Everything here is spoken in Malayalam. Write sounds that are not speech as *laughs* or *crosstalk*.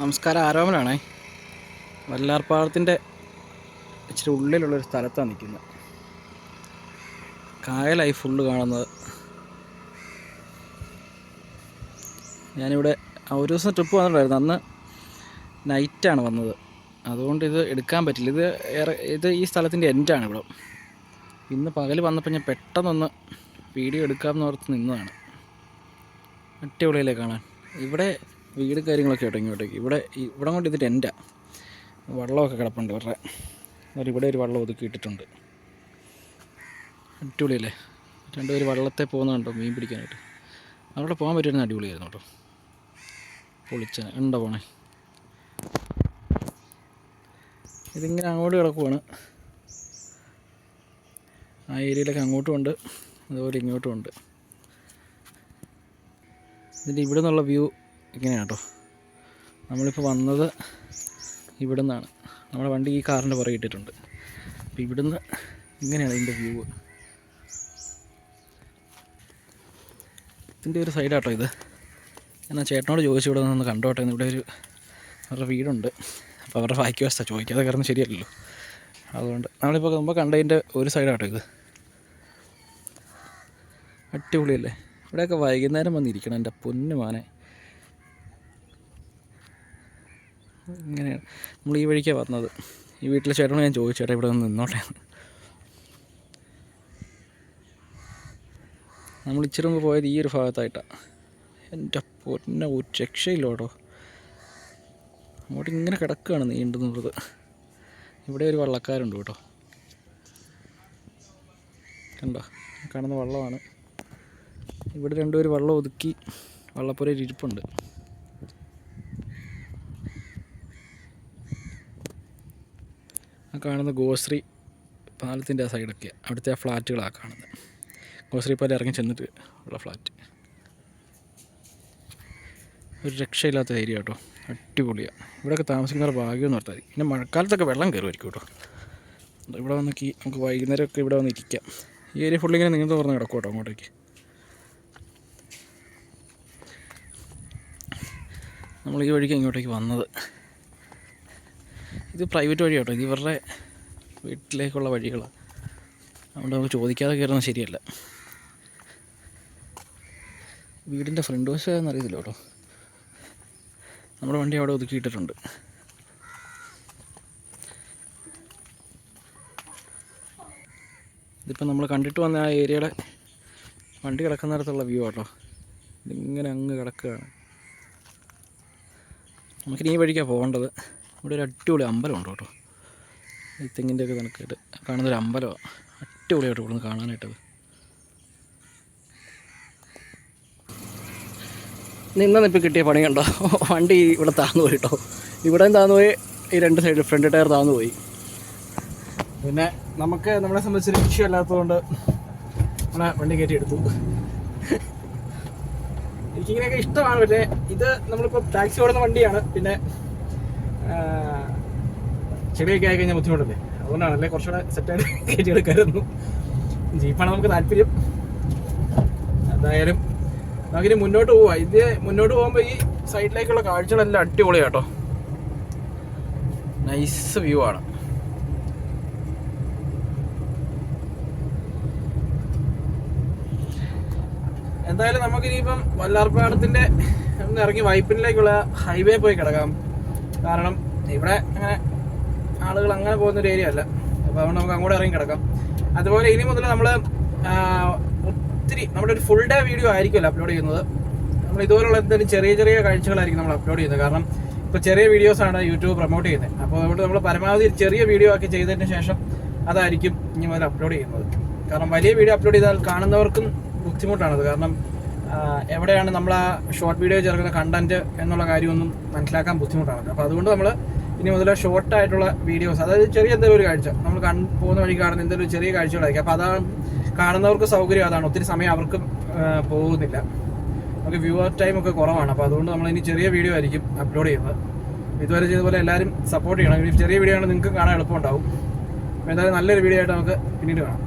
നമസ്കാരം ആരോമനാണേ. വല്ലാർപ്പാടത്തിന്റെ ഇച്ചിരി ഉള്ളിലുള്ളൊരു സ്ഥലത്താണ് നിൽക്കുന്നത്. കായലായി ഫുള്ള് കാണുന്നത്. ഞാനിവിടെ ഒരു ദിവസം ട്രിപ്പ് വന്നിട്ടുണ്ടായിരുന്നു. അന്ന് നൈറ്റാണ് വന്നത്. അതുകൊണ്ട് ഇത് എടുക്കാൻ പറ്റില്ല. ഇത് ഇത് ഈ സ്ഥലത്തിന്റെ എൻഡാണ് ഇവിടെ. ഇന്ന് പകൽ വന്നപ്പോൾ ഞാൻ പെട്ടെന്നൊന്ന് വീഡിയോ എടുക്കാമെന്ന് ഓർത്ത് നിന്നതാണ്. അടിപൊളിയല്ലേ കാണാൻ. ഇവിടെ വീട് കാര്യങ്ങളൊക്കെ കേട്ടോ ഇങ്ങോട്ടേക്ക്. ഇവിടെ ഇവിടെ കൊണ്ട് ഇത് ടെന്റാണ് വള്ളമൊക്കെ കിടപ്പുണ്ട് ഇവരുടെ. അവർ ഇവിടെ ഒരു വള്ളം ഒതുക്കി ഇട്ടിട്ടുണ്ട്. അടിപൊളിയല്ലേ? രണ്ടുപേർ വള്ളത്തെ പോകുന്നുണ്ടോ മീൻ പിടിക്കാനായിട്ട്. അവിടെ പോകാൻ പറ്റുന്ന അടിപൊളിയായിരുന്നു കേട്ടോ. പൊളിച്ച ഉണ്ടോ പോണേ ഇതിങ്ങനെ അങ്ങോട്ട് കിടക്കുവാണ്. ആ ഏരിയയിലൊക്കെ അങ്ങോട്ടും ഉണ്ട്. അതുപോലെ ഇങ്ങോട്ടും ഉണ്ട്. ഇതിന്റെ ഇവിടെ നിന്നുള്ള വ്യൂ ഇങ്ങനെയാണ് കേട്ടോ നമ്മളിപ്പോൾ വന്നത് ഇവിടെ നിന്നാണ് നമ്മുടെ വണ്ടി ഈ കാറിന്റെ പുറകെ ഇട്ടിട്ടുണ്ട്. അപ്പോൾ ഇവിടുന്ന് ഇങ്ങനെയാണ് ഇതിന്റെ വ്യൂ ഇതിന്റെ ഒരു സൈഡാട്ടോ ഇത്. ഞാൻ ചേട്ടനോട് ചോദിച്ചു ഇവിടെ നിന്ന് കണ്ടോട്ടെ ഇവിടെ ഒരു അവരുടെ വീടുണ്ട്. അപ്പോൾ അവരുടെ ബാക്കി വസ്ത ചോദിക്കാതെ കാരണം ശരിയല്ലല്ലോ. അതുകൊണ്ട് നമ്മളിപ്പോൾ മുമ്പ് കണ്ടതിന്റെ ഒരു സൈഡാട്ടോ ഇത്. അടിപൊളിയല്ലേ? ഇവിടെയൊക്കെ വൈകുന്നേരം വന്നിരിക്കണം എന്റെ പൊന്നു മാനെ ഇങ്ങനെയാണ്. നമ്മൾ ഈ വഴിക്കാണ് വന്നത്. ഈ വീട്ടിലെ ചേട്ടനോട് ഞാൻ ചോദിച്ചു ചേട്ടാ ഇവിടെ ഒന്ന് നിന്നോട്ടെ. നമ്മൾ ഇച്ചിരി മുമ്പ് പോയത് ഈ ഒരു ഭാഗത്തായിട്ടാണ് എന്റെ പൊന്നെ ഒരു രക്ഷയില്ലോട്ടോ അങ്ങോട്ട് ഇങ്ങനെ കിടക്കുകയാണ് നീണ്ടു നിന്നത് ഇവിടെ ഒരു വള്ളക്കാരുണ്ട് കേട്ടോ. കണ്ടോ? കാണുന്ന വള്ളമാണ്. ഇവിടെ രണ്ടുപേർ വള്ളം ഒതുക്കി വള്ളപ്പുരയിൽ ഇരിപ്പുണ്ട്. കാണുന്ന ഗോശ്രീ പാലത്തിന്റെ ആ സൈഡൊക്കെ അവിടുത്തെ ആ ഫ്ലാറ്റുകളാണ് കാണുന്നത്. ഗോശ്രീ പാലം ഇറങ്ങി ചെന്നിട്ട് ഉള്ള ഫ്ലാറ്റ്. ഒരു രക്ഷയില്ലാത്ത ഏരിയ കേട്ടോ. അടിപൊളിയാണ് ഇവിടെയൊക്കെ താമസിക്കുന്നവർ ഭാഗ്യം എന്ന് പറഞ്ഞാൽ പിന്നെ മഴക്കാലത്തൊക്കെ വെള്ളം കയറുമായിരിക്കും കേട്ടോ. ഇവിടെ വന്നൊക്കെ നമുക്ക് വൈകുന്നേരമൊക്കെ ഇവിടെ വന്ന് ഇരിക്കാം. ഈ ഏരിയ ഫുള്ളിങ്ങനെ നീന്തു തുറന്ന് കിടക്കും കേട്ടോ അങ്ങോട്ടേക്ക്. നമ്മൾ ഈ വഴിക്ക് ഇങ്ങോട്ടേക്ക് വന്നത്. ഇത് പ്രൈവറ്റ് വഴി കേട്ടോ ഇത് ഇവരുടെ വീട്ടിലേക്കുള്ള വഴികളാണ് അതുകൊണ്ട് നമുക്ക് ചോദിക്കാതെ കയറുന്നത് ശരിയല്ല. വീടിന്റെ ഫ്രണ്ട് വശമാണെന്ന് അറിയത്തില്ല കേട്ടോ. നമ്മുടെ വണ്ടി അവിടെ ഒതുക്കിയിട്ടിട്ടുണ്ട് ഇതിപ്പോൾ നമ്മൾ കണ്ടിട്ട് വന്ന ആ ഏരിയയുടെ വണ്ടി കിടക്കുന്ന കിടക്കുന്നിടത്തുള്ള വ്യൂ ആട്ടോ. ഇതിങ്ങനെ അങ്ങ് കിടക്കുകയാണ്. നമുക്കിനി ഈ വഴിക്കാണ് പോകേണ്ടത്. ഇവിടെ ഒരു അടിപൊളി അമ്പലമുണ്ട് കേട്ടോ. ഈ തെങ്ങിന്റെ ഒക്കെ കണക്കായിട്ട് കാണുന്നൊരു അമ്പലമാണ് അടിപൊളിയായിട്ട് ഇവിടുന്ന് കാണാനായിട്ടത് നിന്നിപ്പോൾ കിട്ടിയ പണി കണ്ടോ? വണ്ടി ഇവിടെ താന്നു പോയി കേട്ടോ. ഇവിടെയും താന്നു പോയി ഈ രണ്ട് സൈഡ് ഫ്രണ്ട് ടയർ താന്നു പോയി. പിന്നെ നമുക്ക് നമ്മളെ സംബന്ധിച്ചൊരു അല്ലാത്തതുകൊണ്ട് നമ്മളെ വണ്ടി കയറ്റി എടുത്തു. എനിക്കിങ്ങനെയൊക്കെ ഇഷ്ടമാണ് പക്ഷേ ഇത് നമ്മളിപ്പോൾ ടാക്സി ഓടുന്ന വണ്ടിയാണ്. പിന്നെ ചെടിയൊക്കെ ആയി കഴിഞ്ഞാൽ ബുദ്ധിമുട്ടല്ലേ? അതുകൊണ്ടാണ് അല്ലേ കുറച്ചുകൂടെ സെറ്റായിട്ട് *laughs* കയറ്റി എടുക്കായിരുന്നു ജീപ്പാണ് നമുക്ക് താല്പര്യം. എന്തായാലും നമുക്കിനി മുന്നോട്ട് പോവാം. ഇത് മുന്നോട്ട് പോകുമ്പോൾ ഈ സൈഡിലേക്കുള്ള കാഴ്ചകളെല്ലാം അടിപൊളിയാണ് കേട്ടോ നൈസ് വ്യൂ ആണ്. എന്തായാലും നമുക്കിനിയിപ്പം വല്ലാർപ്പാടത്തിന്റെ ഒന്ന് ഇറങ്ങി വൈപ്പിനിലേക്കുള്ള ഹൈവേ പോയി കിടക്കാം. കാരണം ഇവിടെ അങ്ങനെ ആളുകൾ അങ്ങനെ പോകുന്ന ഒരു ഏരിയ അല്ല. അപ്പോൾ അതുകൊണ്ട് നമുക്ക് അങ്ങോട്ട് ഇറങ്ങി കിടക്കാം. അതുപോലെ ഇനി മുതൽ നമ്മൾ ഒത്തിരി നമ്മുടെ ഒരു ഫുൾ ഡേ വീഡിയോ ആയിരിക്കുമല്ലോ അപ്ലോഡ് ചെയ്യുന്നത്. നമ്മൾ ഇതുപോലുള്ള എന്തെങ്കിലും ചെറിയ ചെറിയ കാഴ്ചകളായിരിക്കും നമ്മൾ അപ്ലോഡ് ചെയ്യുന്നത്. കാരണം ഇപ്പോൾ ചെറിയ വീഡിയോസാണ് യൂട്യൂബ് പ്രൊമോട്ട് ചെയ്യുന്നത്. അപ്പോൾ അതുകൊണ്ട് നമ്മൾ പരമാവധി ചെറിയ വീഡിയോ ആക്കി ചെയ്തതിന് ശേഷം അതായിരിക്കും ഇനി മുതൽ അപ്ലോഡ് ചെയ്യുന്നത്. കാരണം വലിയ വീഡിയോ അപ്ലോഡ് ചെയ്താൽ കാണുന്നവർക്കും ബുദ്ധിമുട്ടാണത്. കാരണം എവിടെയാണ് നമ്മൾ ആ ഷോർട്ട് വീഡിയോ ചേർക്കുന്ന കണ്ടന്റ് എന്നുള്ള കാര്യമൊന്നും മനസ്സിലാക്കാൻ ബുദ്ധിമുട്ടാണ്. അപ്പോൾ അതുകൊണ്ട് നമ്മൾ ഇനി മുതൽ ഷോർട്ട് ആയിട്ടുള്ള വീഡിയോസ് അതായത് ചെറിയ എന്തെങ്കിലും ഒരു കാഴ്ച. നമ്മൾ കൺ പോകുന്ന വഴി കാണുന്ന എന്തെങ്കിലും ചെറിയ കാഴ്ചകളായിരിക്കും. അപ്പോൾ അതാണ് കാണുന്നവർക്ക് സൗകര്യം അതാണ്. ഒത്തിരി സമയം അവർക്കും പോകുന്നില്ല. നമുക്ക് വ്യൂവർ ടൈം ഒക്കെ കുറവാണ്. അപ്പോൾ അതുകൊണ്ട് നമ്മൾ ഇനി ചെറിയ വീഡിയോ ആയിരിക്കും അപ്ലോഡ് ചെയ്യുന്നത്. ഇതുവരെ ചെയ്ത പോലെ എല്ലാവരും സപ്പോർട്ട് ചെയ്യണം. ചെറിയ വീഡിയോ ആണ് നിങ്ങൾക്ക് കാണാൻ എളുപ്പമുണ്ടാവും. എന്തായാലും നല്ലൊരു വീഡിയോ ആയിട്ട് നമുക്ക് പിന്നീട് കാണാം.